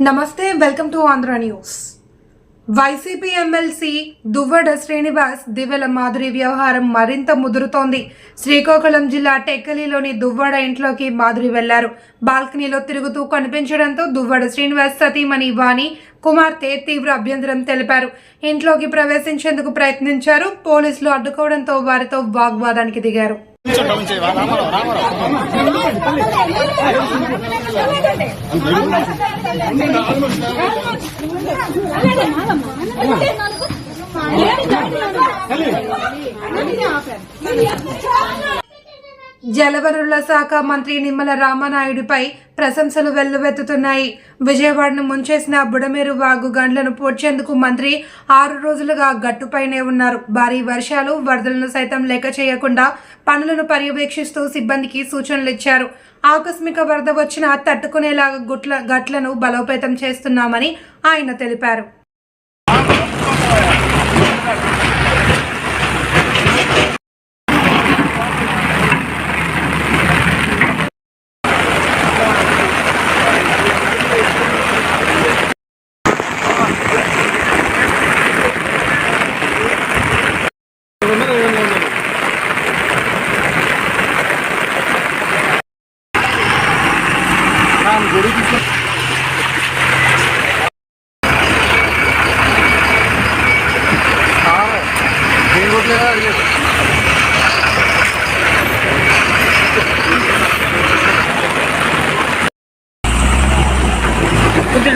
Namaste welcome to Andhra news. YCP MLC Duvvada Srinivas Divvala Madhuri వ్యవహారం మరింత ముదురుతోంది. శ్రీకాకుళం జిల్లా టెక్కలిలోని దువ్వడ ఇంట్లోకి మాధురి వెళ్ళారు. బాల్కనీలో తిరుగుతూ కనిపించడంతో దువ్వడ శ్రీనివాస్ సతీమణి వాణి కుమార్తె తీవ్ర అభ్యంతరం తెలిపారు. ఇంట్లోకి ప్రవేశించేందుకు ప్రయత్నించారు. పోలీసులు అడ్డుకోవడంతో వారితో వాగ్వాదానికి దిగారు. జలవనరుల శాఖ మంత్రి నిమ్మల రామనాయుడుపై ప్రశంసలు వెల్లువెత్తుతున్నాయి. విజయవాడను ముంచేసిన బుడమేరు వాగు గండ్లను పోడ్చేందుకు మంత్రి ఆరు రోజులుగా గట్టుపైనే ఉన్నారు. భారీ వర్షాలు వరదలను సైతం లెక్క చేయకుండా పనులను పర్యవేక్షిస్తూ సిబ్బందికి సూచనలు ఇచ్చారు. ఆకస్మిక వరద వచ్చినా తట్టుకునేలాగా గుట్ల గట్లను బలోపేతం చేస్తున్నామని ఆయన తెలిపారు.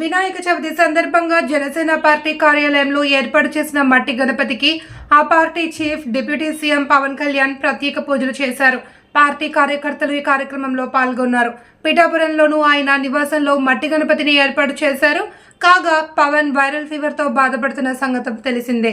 వినాయక చవితి సందర్భంగా జనసేన పార్టీ కార్యాలయంలో ఏర్పాటు చేసిన మట్టి గణపతికి ఆ party chief deputy CM Pawan Kalyan ప్రత్యేక పూజలు చేశారు. పార్టీ కార్యకర్తలు ఈ కార్యక్రమంలో పాల్గొన్నారు. పిఠాపురంలోనూ ఆయన నివాసంలో మట్టి గణపతిని ఏర్పాటు చేశారు. కాగా పవన్ వైరల్ ఫీవర్తో బాధపడుతున్న సంగతి తెలిసిందే.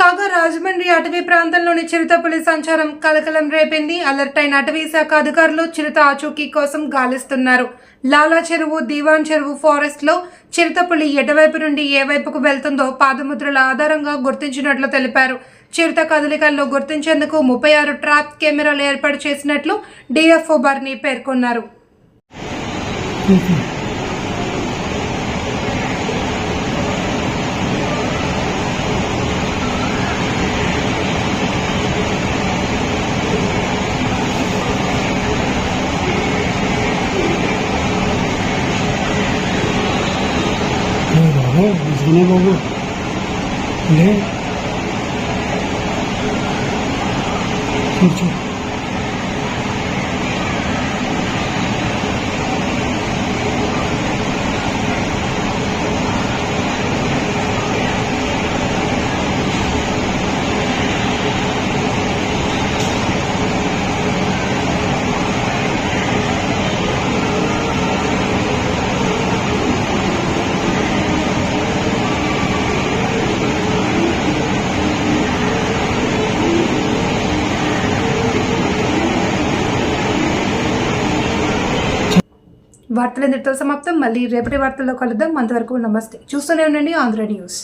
కాగా రాజమండ్రి అటవీ ప్రాంతంలోని చిరుతపులి సంచారం కలకలం రేపింది. అలర్ట్ అయిన అటవీ శాఖ అధికారులు చిరుత ఆచూకీ కోసం గాలిస్తున్నారు. లాలా చెరువు దీవాన్ చెరువు ఫారెస్ట్లో చిరుతపులి ఎటువైపు నుండి ఏ వైపుకు వెళ్తుందో పాదముద్రల ఆధారంగా గుర్తించినట్లు తెలిపారు. చిరుత కదలికల్లో గుర్తించేందుకు ముప్పై ఆరు ట్రాప్ కెమెరాలు ఏర్పాటు చేసినట్లు డిఎఫ్ఓ బర్ని పేర్కొన్నారు. He, sana baba. Ne? Çok çok. వార్తలు ఇంతటితో సమాప్తం. మళ్ళీ రేపటి వార్తల్లో కలుద్దాం. అంతవరకు నమస్తే. చూస్తూనే ఉండండి ఆంధ్ర న్యూస్.